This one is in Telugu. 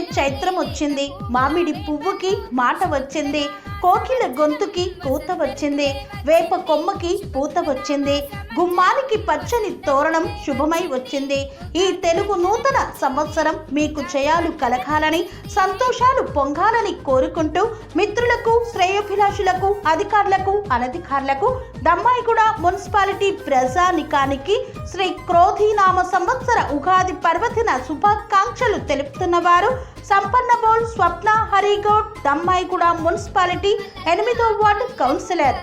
చైత్రం వచ్చింది. మామిడి పువ్వుకి మాట వచ్చింది. కోకిల గొంతుకి కూత వచ్చింది. వేప కొమ్మకి పూత వచ్చింది. గుమ్మానికి పచ్చని తోరణం శుభమై వచ్చింది. ఈ తెలుగు నూతన సంవత్సరం మీకు జయాలు కలగాలని సంతోషాలు పొంగాలని కోరుకుంటూ మిత్రులకు శ్రేయోభిలాషులకు అధికారులకు అనధికారులకు దమ్మాయిగూడ మున్సిపాలిటీ ప్రజానికానికి శ్రీ క్రోధీనామ సంవత్సర ఉగాది పర్వదిన శుభాకాంక్షలు తెలుపుతున్న వారు సంపన్న బోల్ స్వప్న హరిగౌడ్ దమ్మాయిగూడ మున్సిపాలిటీ ఎనిమిదో వార్డు కౌన్సిలర్.